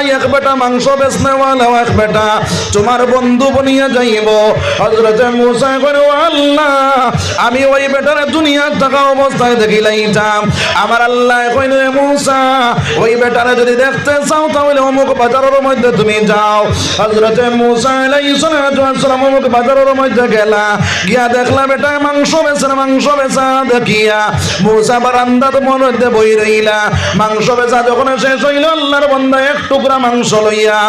এক বেটা, মাংস এক বেটা বন্ধু বনিয়া আমি ওই আল্লাহ ওই যদি দেখতে চাও তাহলে অমুক বাজারের মধ্যে তুমি যাও। হজরতে অমুক বাজারের মধ্যে গেলা। গিয়া দেখলা বেটা, মাংস বেচে মাংস বেচা দেখিয়া মুসা বারান্দার মধ্যে বই রইলা। মাংস বেচা যখন শেষ হইল, আল্লাহর বন্ধা এক টুকরা মাংস লইয়া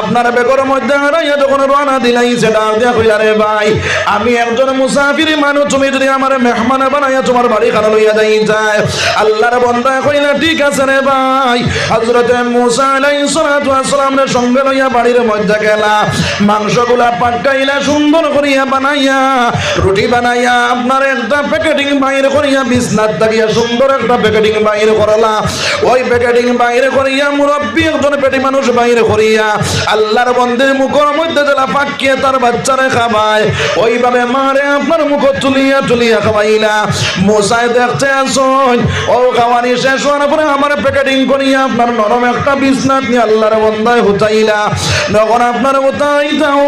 আপনার বেগর মধ্যে হারাইয়া যখন রানা দিলাই, সেটা কইলা রে ভাই, আমি একজন মুসাফির মানুষ, তুমি যদি আমার মেহমান বানাইয়া তোমার বাড়ি খানা লইয়া যাই যায় আল্লাহর বন্ধা কইলা, ঠিক আছে রে ভাই। হযরতে মুসা আলাইহিস সালাতু ওয়াসসালামের সঙ্গে লইয়া বাড়ির মধ্যে গেলা। মাংসগুলা পাকাইলা, সুন্দর করিয়া বানাইয়া, রুটি বানাইয়া, আপনার একটা প্যাকেটিং বাইরে করিয়া বিছনাত দাঁড়িয়া সুন্দর একটা প্যাকেটিং বাইরে করলা। ওই প্যাকেটিং বাইরে করিয়া মুরব্বী একজন মানুষ বাইরে করিয়া আল্লাহর বন্ধের মুখের মধ্যে পাকিয়ে তার বাচ্চারে খাবায় ওইভাবে মারে আপনার মুখ তুলিয়া তুলিয়া খাওয়াইলা। মশাই দেখতে ও খাওয়ানি শেষ হওয়ার পরে আমার প্যাকেটিং করিয়া আপনার নরম একটা নিয়ে আল্লাহর বন্ধায় হুতাইলা যখন আপনার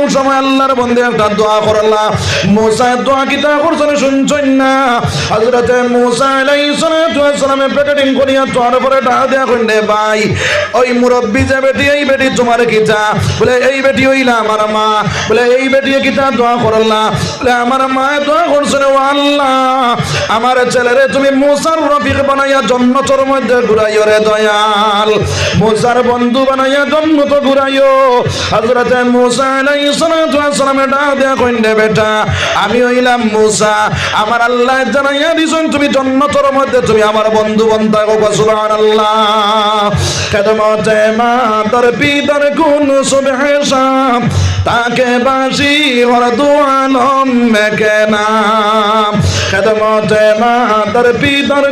সময় আল্লাহর বন্ধে একটা দোয়া করলা। মোসায় দোয়া করছেন শুনছেন না? প্যাকেটিং করিয়া দেয়া কইলে ভাই, ওই যে বেটি, এই বেটি তোমার কিতা বলে, এই বেটি হইলা আমার মা। বলে, এই বেটি করলা বলে, আমার মা দোয়া করছেন ও আল্লাহ। আমার ছেলেরে তুমি মুসার রফিক বানাইয়া জন্নতর মধ্যে ঘুরাইও রে দয়াল। মুসার বন্ধু বানাইয়া জন্নত ঘুরাইও। হযরতে মুসা আলাইহিস সালাতু ডাক দেয়া কইলে বেটা, আমি হইলাম মুসা। আমার আল্লাহ জানাইয়া দিছেন, তুমি জন্নতর মধ্যে তুমি আমার বন্ধু বন্ধা গো তাকে বাসি হর দুআলম মেকে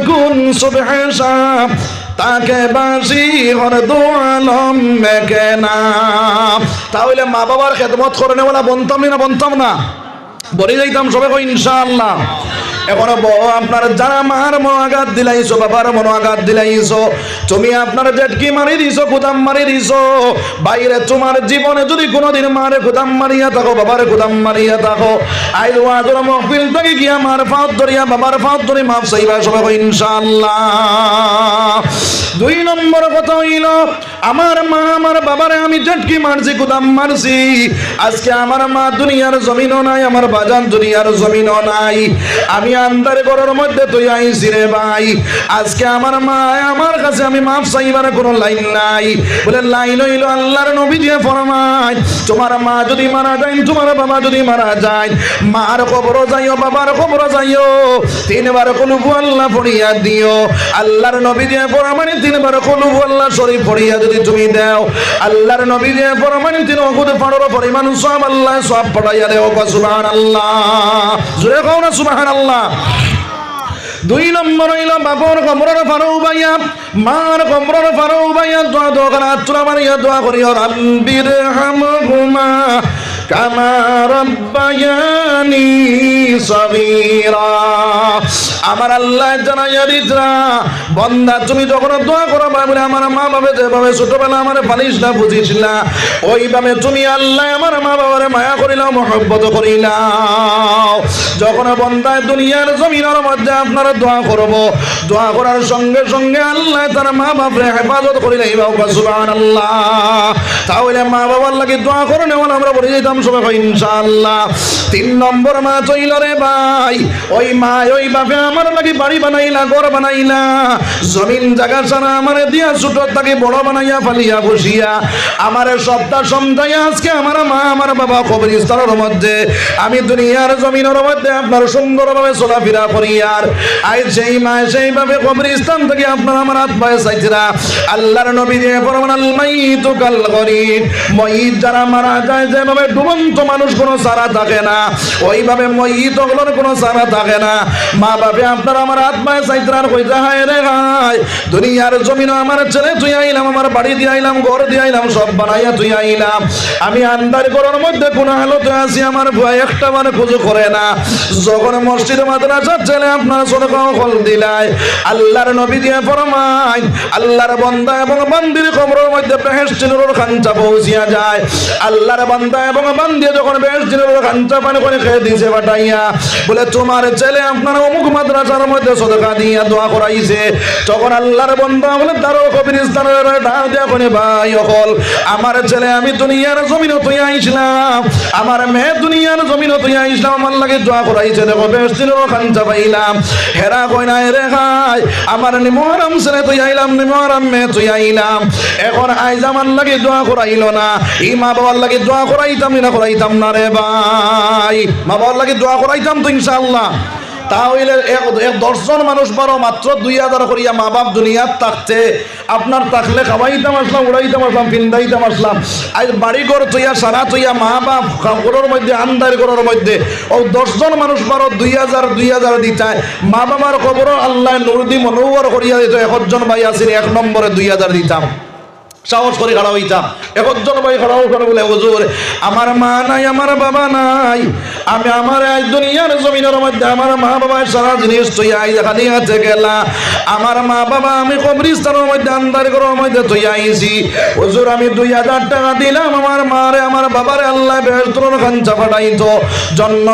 কোন সুবহে শাম। তাকে বাসি হর নাম। তাহলে মা বাবার খেদমত করে নেওয়ালা বনতাম না বনতাম না। বলে যাইতাম সবাই ইনশাআল্লাহ। এখনও বড় আপনার যারা মার মনোয়াঘাত দিলাইছো, বাবার মনোয়াঘাত দিলাইছো, তুমি আপনার জেটকি মারি দিছো কুদাম মারি দিছো, বাইরে তোমার জীবনে যদি কোনোদিন মারে কুদাম মারিয়া থাকো, বাবার কুদাম মারিয়া থাকো, আইল ওয়াজর মহফিল থেকে গিয়া মার ফাঁত ধরিয়া, বাবার ফাঁত ধরে মাফ চাইবা সবাই ইনশাআল্লাহ। দুই নম্বর কথা হইল, আমার মা, আমার বাবারে আমি জটকি মারছি কুদাম মারছি। আজকে আমার মা দুনিয়ার জমিনও নাই, আমার বাজান দুনিয়ার জমিনও নাই। আমি আন্দার ঘরের মধ্যে তুই আইসি রে ভাই। আজকে আমার মা, আমার কাছে আমি মাফ চাইবার কোনো লাইন নাই। বলে, লাইন হইল আল্লাহর নবী দিয়ে ফরমায় তোমার মা যদি মারা যায়, তোমার বাবা যদি মারা যায়, মার খবর যাইও, বাবার খবর যাইও, তিনবার কলুবু আল্লাহ পড়িয়া দিও। আল্লাহর নবী দিয়ে ফরমানি তিনবার কলুবু আল্লাহ শরীফ পড়িয়া যদি তুমি দাও। আল্লাহর নবী দিয়ে ফরমানি তিন অকুদ পাড়র পরিমাণ সব আল্লাহ সব পড়াইয়া দেও সুবহান আল্লাহ জোরে কও না সুবহান আল্লাহ দুই নম্বর হইল বাপর কমরর ফারৌ বাইয়া মার কমরর ফারৌ বাইয়া দোয়া দোয়া করা আত্রা মারিয়া দোয়া করিও রাব্বির হামহুমা কামা রব্বায়ানি সগীরা। আমার আল্লাহ জানাইয়া দিতরা, বন্দা, তুমি যখন দোয়া করো বলে আমার মা বাবা যেভাবে ছোটবেলা আমার পালিশ না বুঝিছিল ওইভাবে তুমি আল্লাহ আমার মা বাবারে মায়া করিলাও, মহব্বত করিলাও। যখন বন্দায় দুনিয়ার জমিনের মধ্যে আপনারা দোয়া করব, দোয়া করার সঙ্গে সঙ্গে আল্লাহ তার মা বাপরে হেফাজত করিলে সুবহানাল্লাহ। তাহলে মা বাবার লাগে দোয়া করে আমরা বলে যেতাম সবাই হয় ইনশাআল্লাহ। তিন নম্বর মা চইল রে ভাই, ওই মা ওই বাপে আমার বাড়ি বানাইলা, ঘর বানাইলা। জমিন জায়গা দিয়া তাকে বড় বানাইয়া ফালিয়া বসিয়া সপ্তাহ আজকে আমার মা, আমার বাবা কবরস্থানের মধ্যে, আমি দুনিয়ার জমিনের মধ্যে আপনার সুন্দরভাবে চলাফেরা করি আর আই সেই মা সেইভাবে কবরস্থান থেকে আপনার আমার হাত পায়ে চাইছিরা। আল্লাহর নবী দিয়ে ফরমান আল মাইতু কাল গরিব ময়িত যারা মারা যায়, যেভাবে ডুবন্ত মানুষ কোনো সারা থাকে না। ওইভাবে ময়িতগুলোর কোনো সারা থাকে না। মা বাপে, আপনার আমার আত্মায় চাইত্রার কইতা হায় রে হায় দুনিয়ার জমিন আমার ছেলে তুই আইলাম, আমার বাড়ি দিয়ে আইলাম, ঘর দিয়ে আইলাম, সব বানাইয়া তুই আইলাম। আমি আন্দার ঘরের মধ্যে কোন হালতে আছি, আমার ভয় একটা মানে খুঁজো করে না। যখন মসজিদ মাদ্রাসার ছেলে আপনার সদকাও ফল দিলাই, আল্লাহর নবী দিয়ে ফরমাই আল্লাহর বন্দা এবং বান্দির কবরের মধ্যে বেহেশতিনুর খাঞ্চা পৌঁছিয়া যায়। আল্লাহর বান্দা এবং বান্দিয়ে যখন বেশ বেহেশতিনুর খাঞ্চা পানি করে খেয়ে দিছে বাটাইয়া। বলে, তোমার ছেলে আপনার অমুক মাদ্রাসার মধ্যে সদকা দিয়া দোয়া করাইছে। তখন আল্লাহর বন্দা বলে তারও কবিরিস্তানের ডাক দিয়া কোনে, ভাই অকল, আমার ছেলে আমি দুনিয়ার জমিন তুই আইসলাম আমার মেয়ে দুনিয়ার জমিন তুই আইসলাম আমার লাগে দোয়া করাইছে। দেখো বেহেশতিনুর খাঞ্চা পাইলাম। হেরা কই নাই রে খাই আমার নিমহারাম ছেলে তুই আইলাম, নিমহারাম মেয়ে তুই আইলাম। এখন আইজ আমার লাগে দোয়া করাইল না। এই মা বাবার লাগে দোয়া করাইতাম না করাইতাম না রে ভাই। মা বাবার লাগে দোয়া করাইতাম তো ইনশাআল্লাহ। এক দশজন মানুষ বারো মাত্র দুই হাজার করিয়া মা বাপ দুনিয়ার থাকতে আপনার থাকলে খাওয়াইতাম আসলাম, উড়াইতাম আসলাম ফিন্দাইতাম আসলাম। আজ বাড়ি ঘর তৈয়া সারা তৈয়া মা বাপ ঘরের মধ্যে আন্দার ঘরের মধ্যে। ও দশজন মানুষ বারো দুই হাজার দুই হাজার দিতায়। মা বাবার খবর আল্লাহ নুরদি মনোবর করিয়া দিত। একজন ভাই আসেন এক নম্বরে দুই হাজার দিতাম। সাহস করে খাড়া হইতাম। একজন ভাই খাড়া করে বলে, হুজুর, আমার মা নাই, আমার বাবা নাই। আমি আমার এই দুনিয়ার জমিনের মধ্যে আমার মা বাবার সারা জিনিস তুই হাতে গেলা। আমার মা বাবা আমি কবরিস্তানের মধ্যে আন্দার ঘরের মধ্যে তুই আইছি হুজুর, আমি দুই হাজার টাকা দিলাম, আমার মারে, আমার বাবারে আল্লাহ বেহস্তর খাঞ্চা পাঠাইতো জন্ম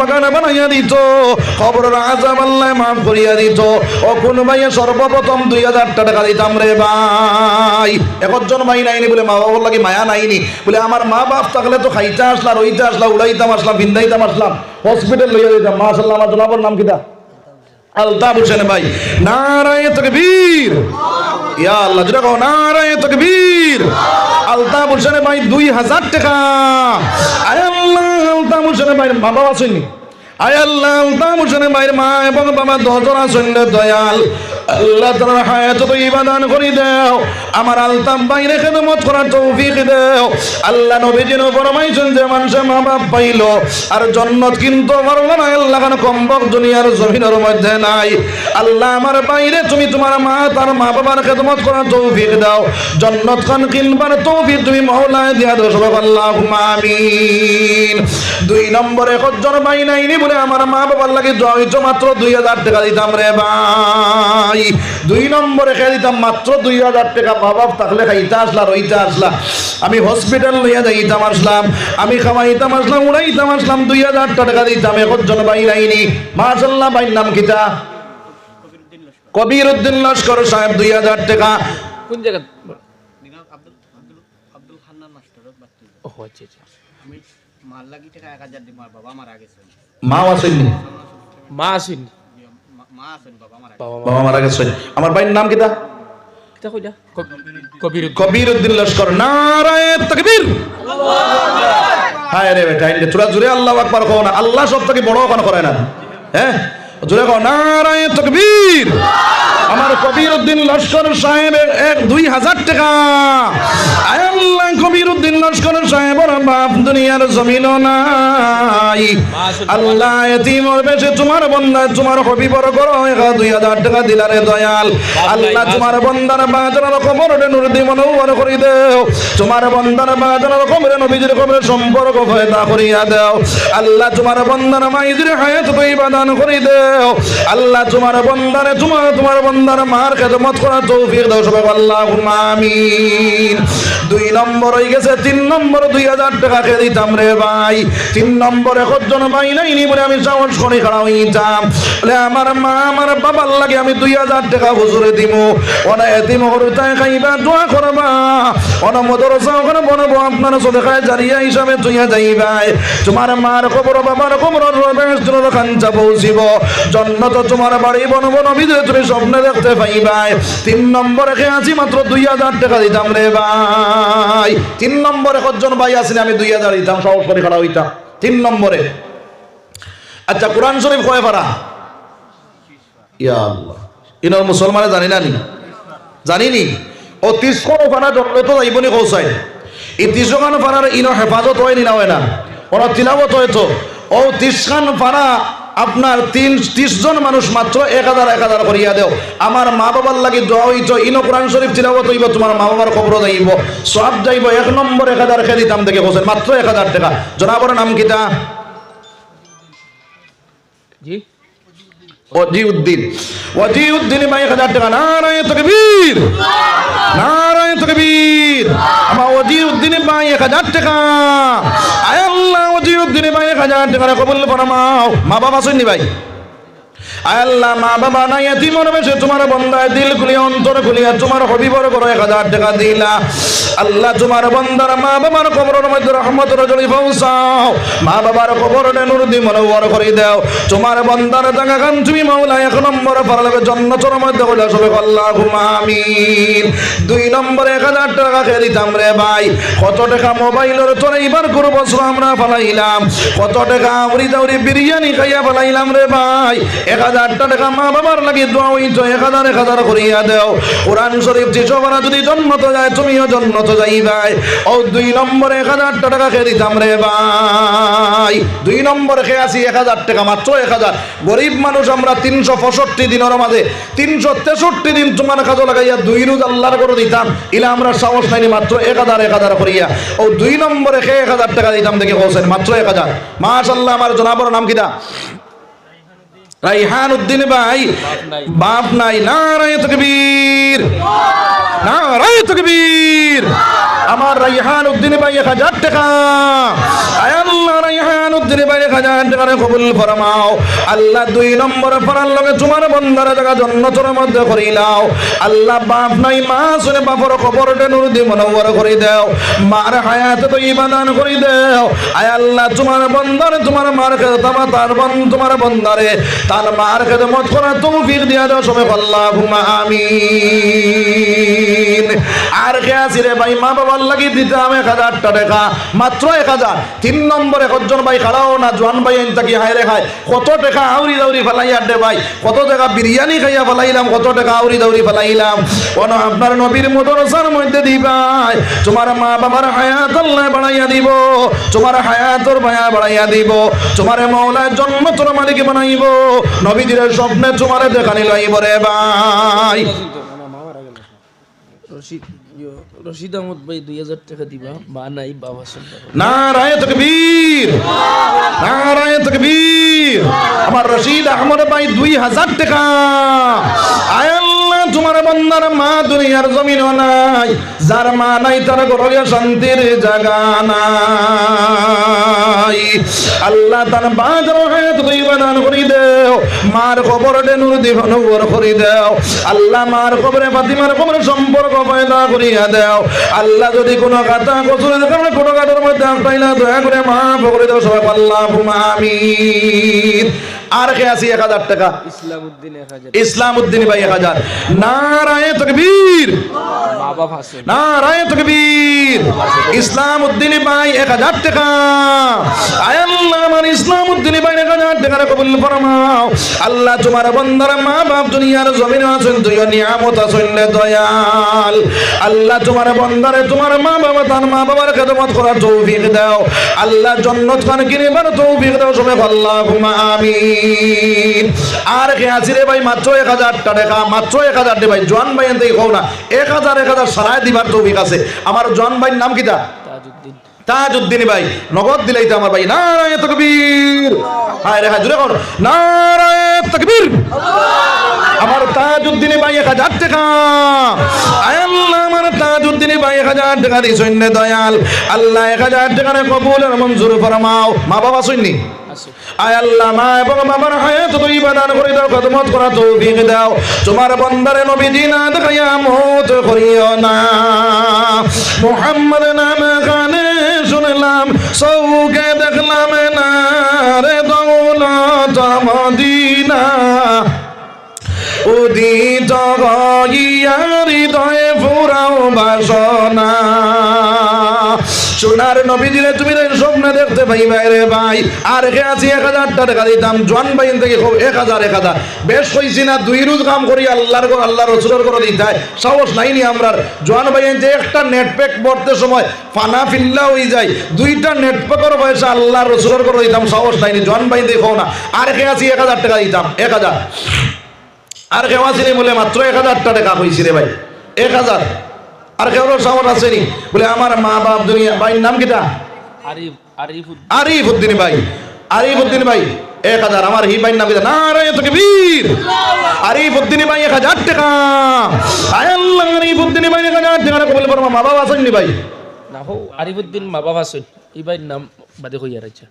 বাগানে বানাইয়া দিত খবরের আজাব আল্লাহ মাফ করিয়া দিত। ও কোন ভাইয়া সর্বপ্রথম দুই হাজার টাকা দিতাম রে ভাই। একজন ভাই নাইনি বলে মা বাবার লাগে মায়া নাইনি। বলে আমার মা বাপ থাকলে তো খাইতে আসলাম, রইতে আসলাম উড়াইতাম আসলাম ভিন্দাইতাম আসলাম হসপিটাল লইয়া দিতাম মাশাল্লাহ আমার জনাবর নাম কিটা আলতাফ হোসেন ভাই। নারায় তকবীর। ইয়া আল্লাহ, যেটা কও, নারায় তকবীর। আলতাফ হোসেন ভাই, দুই হাজার টাকা। আয় আল্লাহ, আলতাফ হোসেন ভাই মা বাবা আসেননি আয় আল্লাহ, আলতাফ হোসেন ভাইয়ের মা এবং বাবা দশজন আসেন দয়াল। আল্লাহ তার হায়াত তো ইবাদান করি দেও। আমার আলতাম বাইরে খেদমত করার তৌফিক দেও। আল্লাহ নবীজিন ফরমাইছেন যে মানুষে মা বাপ পাইলো, আর জন্নত কিন্তু পারল না আল্লাহ কেন কম্বক দুনিয়ার জমিনের মধ্যে নাই। আল্লাহ আমার বাইরে তুমি তোমার মা, তার মা বাবার খেদমত করার তৌফিক দাও। জন্নত খান কিনবার তৌফিক তুমি মহলায় দিয়া দো সবাই আল্লাহ দুই নম্বরে কজন ভাই নাইনি বলে আমার মা বাবার লাগে হইতো মাত্র দুই হাজার টাকা দিতাম রে ভাই। দুই নম্বরে খেয়ে দিতাম মাত্র দুই হাজার টাকা মা বাপ থাকলে খাইতে আসলা রইতে আসলা আমি হসপিটাল লইয়া যাইতাম আসলাম আমি খাওয়াইতাম আসলাম উড়াইতাম আসলাম দুই হাজার টাকা দিতাম একজন ভাই নাইনি মাশাল্লাহ ভাইয়ের নাম কিতা? কবির উদ্দিন লস্কর সাহেব দুই হাজার টাকা। কোন জায়গা? আচ্ছা আচ্ছা। বাবা মাও আসেননি মা আসেন মা- মা আছেন বাবা মারা গেছেন আমার ভাইয়ের নাম কিতা কবির কবির উদ্দিন লস্কর। নারায়ণ তকবীর। হায় রে বেটা তোরা জুড়ে আল্লাহ আকবার কো না। আল্লাহ সব থেকে বড় ওখানে করে না। হ্যাঁ? জুড়ে কও নারায় তকবীর। আমার কবির উদ্দিন লস্কর সাহেবের এক দুই হাজার টাকা। আল্লাহ কবির উদ্দিন লস্কর সাহেবের বাপ দুনিয়ার জমিন নাই। আল্লাহ এতিম বেশে তোমার বন্ধা তোমার হবি বড় করো এক দুই হাজার টাকা দিলারে দয়াল। আল্লাহ তোমার বন্দার বাজার খবরে নুর দি মনোবর করি দেও। তোমার বন্দার বাজার খবরে নবীজির খবরে সম্পর্ক ফয়দা করিয়া দেও। আল্লাহ তোমার বন্দার মাইজির হায়াত তৈবা দান করি দেও। আল্লাহ তোমার বন্দারে তোমার তোমার বন্দার মার খেদমত করা তৌফিক দাও সবাই। আল্লাহ আমিন। দুই নম্বর হয়ে গেছে, তিন নম্বর দুই হাজার টাকা খেয়ে দিতাম রে ভাই। তিন নম্বর একজন ভাই নাইনি বলে আমি সাহস করে খাড়া হইতাম। বলে আমার মা, আমার বাবার লাগে আমি দুই হাজার টাকা হুজুরে দিব ওনা এতিম হরুতায় খাইবা, দোয়া করবা। ওনা মদর ওখানে বনবো, আপনার সদেখায় জারিয়া হিসাবে তুইয়া যাইবাই। তোমার মার খবর বাবার খবর খাঞ্চা পৌঁছিব। জন্নত তোমার বাড়ি বনবো নবীদের তুমি স্বপ্নে দেখতে পাইবাই। তিন নম্বরে খেয়ে আছি মাত্র দুই হাজার টাকা দিতাম রে ভাই। তিন নম্বরে কজন ভাই আসেনি আমি দুই হাজার দিতাম সাহস করে খাড়া হইতাম তিন নম্বরে। আচ্ছা কোরআন শরীফ কয় পারা? ইয়া ইনার মুসলমানে জানি না নি? জানিনি ও তিসখন ফানা জন্ম তো যাইবনি কৌসাই। এই তিসখান ফানার ইনো হেফাজত হয় নি না হয় না? ওরা তিলাবত হয়তো ও ফানা আপনার তিন ত্রিশ জন মানুষ মাত্র এক হাজার এক হাজার করিয়া দেও। আমার মা বাবার লাগি দোয়া ইনো কোরআন শরীফ তিলাবত হইব তোমার মা বাবার খবর যাইব। সব যাইব এক নম্বর এক হাজার খেয়ে দিতাম থেকে বসেন মাত্র এক হাজার টাকা। জনাবর নাম কিতা? জি। ওজিউদ্দিন ওজিউদ্দিন ভাই এক হাজার টাকা। নারায়ণ তকবীর। নারায়ণ তকবীর। আমার ওজিউদ্দিন ভাই এক হাজার টাকা। আয় ভাই মা বাবা ভাই? আল্লাহ, মা বাবা বেশে তোমার বন্দায় দিল খুলিয়া, অন্তর খুলিয়া, তোমার হবিবর করো এক হাজার টাকা দিলা। আল্লাহ তোমার বন্দার মা বাবার কবরের মধ্যে রহমত রজনী পৌঁছাও। মা বাবার কবর নুর দি মনোবর করে দাও। তোমার বন্দার জাগা খান তুমি মাওলা, এক নম্বর পারলে জন্নতর মধ্যে হইলা সবে আল্লাহ আমিন। দুই নম্বরে এক হাজার টাকা খেয়ে দিতাম রে ভাই। কত টাকা মোবাইলের তোর এইবার করব আমরা ফালাইলাম। কত টাকা আউরি দাউরি বিরিয়ানি খাইয়া ফালাইলাম রে ভাই। এক হাজার টাকা মা বাবার লাগি দোয়া হইছ এক হাজার এক হাজার করিয়া দেও। কোরআন শরীফ যেসবরা যদি জন্মত যায়, তুমিও যাইবাই ও দুই নম্বরে এক হাজার টাকা খেয়ে দিতাম রে ভাই। দুই নম্বরে খেয়ে আসি এক হাজার টাকা, মাত্র এক হাজার। গরিব মানুষ আমরা তিনশো পঁয়ষট্টি দিনের মাঝে তিনশো তেষট্টি দিন তোমার কাজে লাগাইয়া দুই রোজ আল্লাহর করে দিতাম। ইলা আমরা সাহস নাইনি মাত্র এক হাজার এক হাজার করিয়া। ও দুই নম্বরে খেয়ে এক হাজার টাকা দিতাম দেখে বলছেন মাত্র এক হাজার। মাশাল্লাহ আমার জনাবর নাম কিটা রাইহান উদ্দিন ভাই। বাপ নাই, নারায় তকবীর। নারায় তকবীর। আমার রাইহান উদ্দিন ভাই এক হাজার টাকা। আয় আল্লাহ রাইহান উদ্দিন ফরমাও। আল্লাহ দুই নম্বর ফরার লগে তোমার বন্দার জায়গা জন্নতর মধ্যে করিলাও। আল্লাহ বাপ নাই, মা শুনে বাপর খবর নুর দি মনোবর করে দাও। মার হায়াতে তো ইবাদান করে দাও। আয় আল্লাহ, তোমার বন্দারে তোমার মার খেতে তার বন তোমার বন্দারে তার মার খেতে মত করা তৌফিক দিয়া দাও সবাই আল্লাহ আমিন। আর কে ভাই? মা বাবার লাগি দিতাম এক হাজার টাকা। মাত্র এক হাজার। তিন নম্বরে কজন ভাই খাড়াও না, জোয়ান ভাই তাকি হায় রে খায় কত টাকা আউরি দাউরি ফেলাই আড্ডে ভাই? কত টাকা বিরিয়ানি খাইয়া ফেলাইলাম, কত টাকা আউরি দাউরি ফেলাইলাম। কোন আপনার নবীর মদরসার মধ্যে দিবাই তোমার মা বাবার হায়াত আল্লাহ বাড়াইয়া দিব। তোমার হায়াতর মায়া বাড়াইয়া দিব। তোমার মৌলার জন্ম তোর মালিক বানাইব। নবীদের স্বপ্নে তোমার দেখানি লইব রে ভাই। রশিদ রশিদ আহমদ ভাই দুই হাজার টাকা দিবা, মা নাই, বাবা নারায় তকবীর নারায় তকবীর। আমার রশিদ আহমদ ভাই দুই হাজার টাকা। আয় আল্লাহ তোমার বন্দার মা দুনিয়ার জমিন নাই, যার মা নাই, তার ঘরে শান্তির জাগা নাই। আল্লাহ তার বাজার হায়াত বাদান করি দেও, মার খবর ডেনুর দিব নগর করি দেও। আল্লাহ মার খবরে ফাতিমার খবরে সম্পর্ক পয়দা করিয়া দেও। আল্লাহ যদি কোনো কাটা কসুরের কারণে কোনো কাটার মধ্যে পাইলা দয়া করে মা করে দেও, সবাই আল্লাহ আমিন। আর কে আছি এক হাজার টাকা। ইসলাম উদ্দিন ভাই এক হাজার। নারায় তকবীর। নারায় তকবীর। ইসলাম উদ্দিন ভাই এক হাজার টাকা। আয় আল্লাহ আমার ইসলাম উদ্দিন ভাই এক হাজার টাকা কবুল ফরমাও। আল্লাহ তোমার বন্দার মা বাপ দুনিয়ার জমিন আছেন তুই নিয়ামত আছেন দয়াল। আল্লাহ তোমার বন্দারে তোমার মা বাবা তার মা বাবার খেদমত করার তৌফিক দাও। আল্লাহ জন্নত খান কিনিবার তৌফিক দাও সবাই আল্লাহ আমিন। আর কে আছি রে ভাই মাত্র এক হাজার টাকা মাত্র এক হাজার রে ভাই জোয়ান ভাই এনতে কও না। এক হাজার এক হাজার সারায় দিবার তৌফিক আছে। আমার জোয়ান ভাইয়ের নাম কিটা তাজউদ্দিন। ভাই। নগদ দিলাই তো আমার ভাই। নারায় তকবীর। হায় রে জুড়ে কর। নারায় তকবীর। আমার তাজউদ্দিন ভাই এক হাজার টাকা। আল্লাহ তাজউদ্দিন ভাই এক হাজার টাকা দিয়ে সৈন্য দয়াল। আল্লাহ এক হাজার টাকার কবুলের মঞ্জুর ফরমাও। মা বাবা আয় আল্লাহ মা এবং বাবার হায়াত করে দাও কদমত করা তৌফিক দাও। তোমার বন্দারে নবী দিনা দেখাইয়া মত করিও না। মুহাম্মদ নাম গানে শুনলাম সৌকে দেখলাম না রে দৌলত মদিনা। উদিত হইয়া হৃদয়ে ফুরাও বাসনা সোনার নবীজিরে তুমি রে স্বপ্নে দেখতে পাই বাইরে ভাই। আর কে আছি এক হাজার টাকা দিতাম, জোয়ান বাইন থেকে খুব এক হাজার এক হাজার। বেশ কইছি না, দুই রোজ কাম করি, আল্লাহর ঘর আল্লাহ রসুলের করে দিতে সাহস নাইনি আমরা জোয়ান বাইন যে একটা নেট প্যাক পড়তে সময় ফানা ফিল্লা হয়ে যায়। দুইটা নেট প্যাকের পয়সা আল্লাহ রসুলের করে দিতাম, সাহস নাইনি, জোয়ান বাইন দেখো না। আর কে আছি এক হাজার টাকা দিতাম, এক হাজার। আর কেউ আসেনি বলে, মাত্র এক হাজার টাকা হয়েছি রে ভাই। এক হাজার। আর কেউ সাহস আসেনি বলে আমার মা বাপ দুনিয়া ভাইয়ের নাম কিটা? আরিফ উদ্দিন। ভাই। আরিফ উদ্দিন ভাই এক হাজার। আমার হি ভাইয়ের নাম কিটা? না রে তোকে বীর আরিফ উদ্দিন ভাই এক হাজার টাকা। আয় আল্লাহ আরিফ উদ্দিন ভাই এক হাজার টাকা। বলে পর মা বাবা আসেননি ভাই? না হো আরিফ উদ্দিন মা বাবা সৈন এই ভাইয়ের নাম বাদে হইয়া রয়েছে।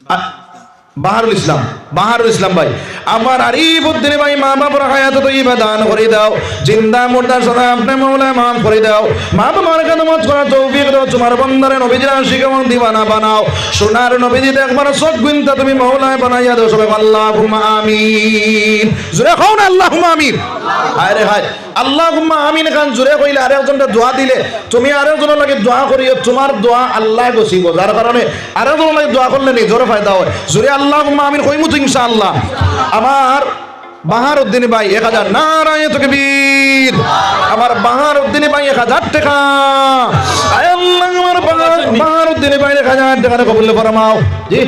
বাহারুল ইসলাম বাহারুল ইসলাম ভাই আমার আরিফ উদ্দিন ভাই মা বাবার হায়াত তো দান করে দাও জিন্দা মুর্দা সদা আপনি মৌলা মাফ করে দাও মা বাবার কাদমত করা তৌফিক দাও তোমার বন্দারে নবীজিরা শিখেমন দিবানা বানাও সোনার নবীজি একবার সব গুনতা তুমি মৌলায় বানাইয়া দাও সবাই আল্লাহ আমিন। জুড়ে খাও না আল্লাহ। আমিন হায় রে হায় আল্লাহ আমিন খান জুড়ে কইলে আরেকজনটা দোয়া দিলে। তুমি আরেকজনের লাগে দোয়া করিও, তোমার দোয়া আল্লাহ গছিব যার কারণে আরেকজনের লাগে দোয়া করলে নিজের ফায়দা হয়। জুড়ে আল্লাহ আমিন কইমু তো ইনশাআল্লাহ। আমার বাহার উদ্দিন ভাই এক হাজার নারায় তোকে বীর আমার বাহার উদ্দিন ভাই এক হাজার টাকা। আল্লাহ আমার বাহার উদ্দিন ভাই এক হাজার টাকা কবুল ফরমাও জি।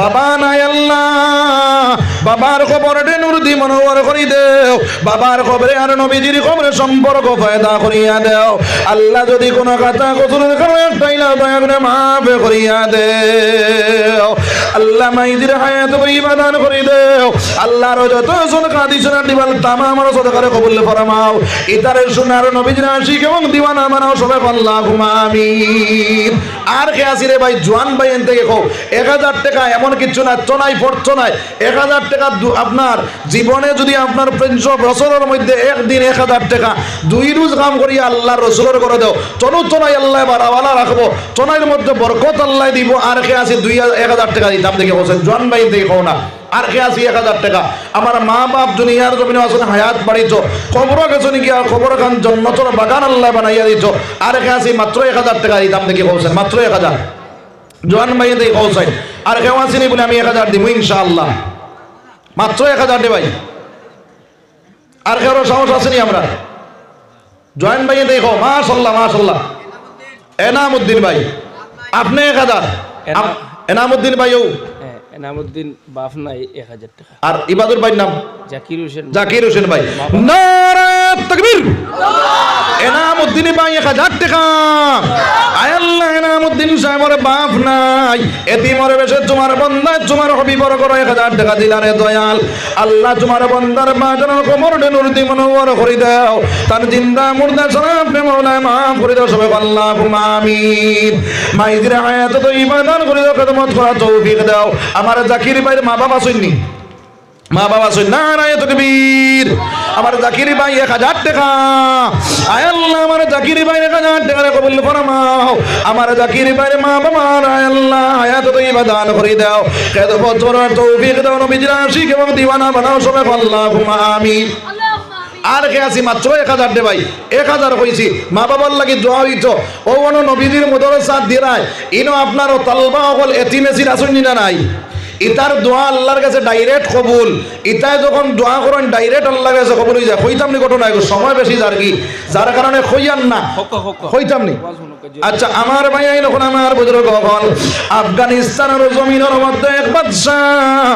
বাবা নাই আল্লাহ। বাবার খবরে নুর দি মনোবর করি দেও। বাবার খবরে আর নবীজির খবরে সম্পর্ক ফায়দা করিয়া দেও। আল্লাহ যদি কোনো কথা কসুরের কারণে একটাইলা দয়া করে মাফ করিয়া দেও। আল্লাহ মাইজির হায়াত করিবা দান করি দেও। আল্লাহর যত সদকা দিছনা দিবাল তামা আমার সদকারে কবুল ফরমাও। ইতারে সোনার নবীজির আশিক এবং দিওয়ানা বানাও সবাই আল্লাহ আমিন। আর কে আসি রে ভাই? জোয়ান ভাই এন থেকে এক হাজার টাকা এমন কিছু না চনাই পড়ছো নাই এক হাজার টাকা আপনার জীবনে যদি আপনার পঞ্চ বছরের মধ্যে একদিন এক হাজার টাকা, দুই রোজ কাম করিয়া আল্লাহ রসুলের করে দেও। চলো চনাই আল্লাহ বাড়াওয়ালা রাখব। চনাইয়ের মধ্যে বরকত আল্লাহ দিব, আর কে আসি দুই এক হাজার টাকা দিতাম দেখে বলছেন? জোয়ান ভাই কো না। আর কে আসি এক হাজার টাকা? আমার মা বাপ দুনিয়ার জমিনে আসলে হায়াত বাড়িছ খবর গেছো নাকি? আর খবর খান জন্মতর বাগান আল্লাহ বানাইয়া দিছ আর কে আসি মাত্র এক হাজার টাকা দিতাম দেখে বলছেন? মাত্র এক হাজার। জোয়ান ভাই দিয়ে কৌসাই আর কেউ আসেনি বলে আমি এক হাজার দিব ইনশাআল্লাহ। মাত্র এক হাজার দে ভাই আর কেউ সাহস আসেনি আমরা? জয়েন ভাই দেখো মাশাল্লাহ মাশাল্লাহ এনামুদ্দিন ভাই আপনি এক হাজার। আপ- এনামুদ্দিন ভাইও হ্যাঁ এনামুদ্দিন বাপ নাই এক হাজার টাকা। আর ইবাদুর ভাইয়ের নাম? জাকির হোসেন জাকির হোসেন ভাই। নারায়ণ তকবীর। এনামুদ্দিন ভাই এক হাজার টাকা। আয়াল্লাহ সাহেবের বাপ নাই। এতিমরে বেশে তোমার বন্দায় তোমার হবি বড় করো এক হাজার টাকা দিলা রে দয়াল। আল্লাহ তোমার বন্দার বাজানোর কোমর ডেনুর মনোবর করে দাও। তার জিন্দা মুর্দা সালাম প্রেম মাফ করে দাও সবাই আল্লাহ আমিন। মাইদের হায়াত তো ইবাদান করে দাও কদমত করা তৌফিক দাও। আমার জাকির ভাইয়ের মা বাবা শুননি? মা বাবা শুন না না এত কবির আমার জাকির ভাই এক হাজার টাকা। আয় আল্লাহ, আমার জাকির ভাই এক হাজার টাকা কবুল ফরমাও। আমার জাকির ভাই মা বাবা, আয় আল্লাহ আয়াত তো ইবাদান করে দাও। কেদ বছর তৌফিক দাও নবীজির আশিক এবং দিওয়ানা বানাও সবাই আল্লাহ আমিন। আর কে আছি মাত্র এক হাজার দে ভাই? এক হাজার কইছি। মা বাবার লাগি দোয়া হইত। ও অন নবীজির মদর দিরায়। ইনো আপনার তালবা অকল এতি মেসির আসুন না নাই? ইতার দোয়া আল্লাহর কাছে ডাইরেক্ট কবুল। ইতায় যখন দোয়া করেন ডাইরেক্ট আল্লাহর কাছে কবুল হয়ে যায়। কইতাম নি ঘটনা সময় বেশি যার কি? যার কারণে কইয়ান না। হক নি? আচ্ছা আমার ভাই আইন এখন আমার বুজুর্গ হল আফগানিস্তানের জমিনের মধ্যে এক বাদশাহ।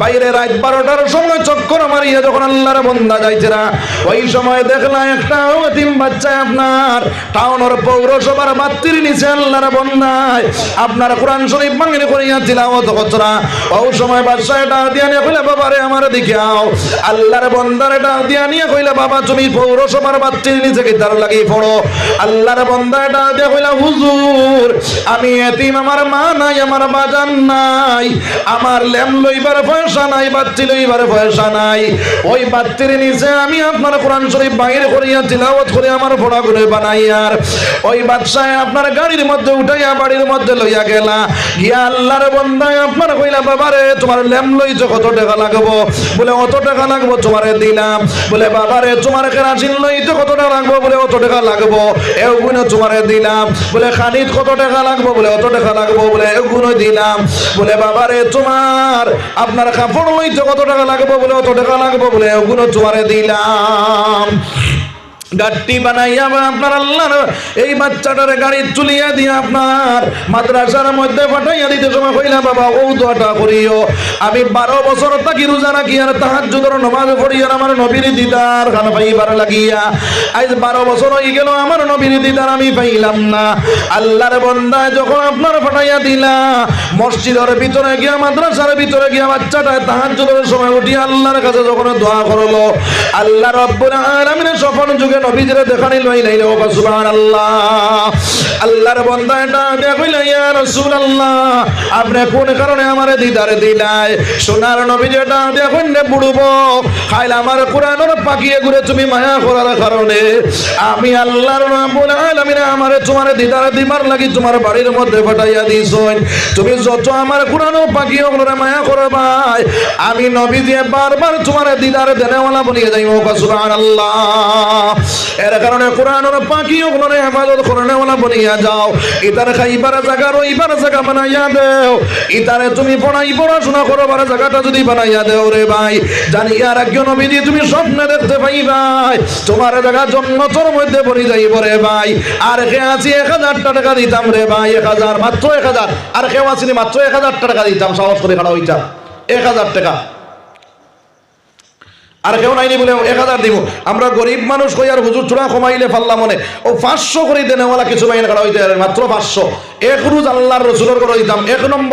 বাইরে রাত বারোটার সময় চক্কর মারিয়া যখন আল্লাহর বন্দা যাইতেরা ওই সময় দেখলাম একটা তিন বাচ্চা আপনার। টাউনের পৌরসভার বাত্তির নিচে আল্লাহর বন্দায়। আপনার কোরআন শরীফ বাঙালি করিয়া তিলাওয়াত করতরা ওই সময় বাদশাহ এটা দিয়া নিয়ে কইলে, বাবারে, আমার দিকে আও। আল্লাহর বন্দার এটা দিয়া নিয়ে কইলে, বাবা, তুমি পৌরসভার বাত্তির নিচে তার লাগিয়ে পড়ো। আল্লাহর বন্দা এটা দিয়া কইলা, হুজুর, আমি এতিম, আমার মা নাই, আমার বাজান নাই, আমার ল্যাম লইবার পয়সা নাই বাচ্চি লইবার পয়সা নাই। ওই বাচ্চির নিচে আমি আপনার কোরআন শরীফ বাইরে করিয়া, তিলাওয়াত করে আমার ফোড়া করে বানাইয়ার ওই বাদশাহ আপনার গাড়ির মধ্যে উঠাইয়া, বাড়ির মধ্যে লইয়া গেলা। গিয়া আল্লাহর বন্দায় আপনার কইলা, বাবা বাবারে তোমার ল্যাম লইছো কত টাকা লাগবো। বলে, অত টাকা লাগবো তোমারে দিলাম। বলে, বাবারে, তোমার কেরাসিন লইছো কত টাকা লাগবো? বলে, অত টাকা লাগবো। এগুলো তোমারে দিলাম। বলে খানিত কত টাকা লাগবো? বলে, অত টাকা লাগবো। বলে এগুলো দিলাম। বলে, বাবারে, তোমার আপনার কাপড় লইছো কত টাকা লাগবো? বলে, অত টাকা লাগবো? বলে ওগুলো তোমারে দিলাম। গাড়ি বানাইয়া আপনার আল্লাহর এই বাচ্চাটারে গাড়ি তুলিয়া দিয়ে আপনার মাদ্রাসার মধ্যে পাঠাইয়া দিতে সময় কইলা বাবা, ও দোয়াটা করিও। আমি বারো বছর থাকি রোজা রাখি আর তাহার যুদর নমাজ আর আমার নবীর দিদার খান পাইবার লাগিয়া। আজ বারো বছর হয়ে গেল, আমার নবীর দিদার আমি পাইলাম না। আল্লাহর বন্দায় যখন আপনার পাঠাইয়া দিলা, মসজিদের ভিতরে গিয়া, মাদ্রাসার ভিতরে গিয়া বাচ্চাটা তাহার যুদরের সময় উঠি আল্লাহর কাছে যখন দোয়া করল, আল্লাহ রব্বুল আলামিনের সফল যুগে নবীজিরে দেখানি লই লাইলে, ও সুবহানাল্লাহ। আল্লাহর বান্দা এটা দেখইলা ইয়া রাসূলুল্লাহ। আপনি কোন কারণে আমারে দিদারে দিলাই? সোনার নবী যেটা দেখুন নে বুড়ুব খাইলা আমার কোরআনের পাকিয়ে ঘুরে তুমি মায়া করার কারণে। আমি আল্লাহর রাব্বুল আলামিন আমারে তোমার দিদারে দিবার লাগি তোমার বাড়ির মধ্যে পাঠাইয়া দিছইন তুমি যত আমার কোরআন পাকিয়ে ওগুলোরে মায়া করো ভাই। আমি নবী দিয়ে বারবার তোমার দিদারে দেনেওয়ালা বলিয়ে যাই ও সুবহানাল্লাহ। এর কারণে কোরআনের পাখি ওগুলোরে হেফাজত করনেওয়ালা বনিয়া যাও। ইতার খাইবার জায়গা রইবার জায়গা বানাইয়া দেও। ইতারে তুমি পড়াই, পড়াশোনা করবার জায়গাটা যদি বানাইয়া দেও রে ভাই। জানি আর একজন নবীজি, তুমি স্বপ্নে দেখতে পাই ভাই তোমার জায়গা জন্মতর মধ্যে পড়ি যাইব রে ভাই। আর কে আছি এক হাজার টাকা দিতাম রে ভাই, এক হাজার, মাত্র এক হাজার। আর কেউ আসিনি মাত্র এক হাজার টাকা দিতাম, সাহস করে খাড়া হইতাম। এক হাজার টাকা। আর কেউ নাইনি বলে এক হাজার দিব। আমরা গরিব মানুষ হই আর হুজুর চূড়া কমাইলে ফাল্লা মনে ও পাঁচশো করে দেনেওয়ালা কিছু বাইন করা হইতে মাত্র পাঁচশো। এক রুজ আল্লাহর রসুলের করে দিতাম এক নম্বর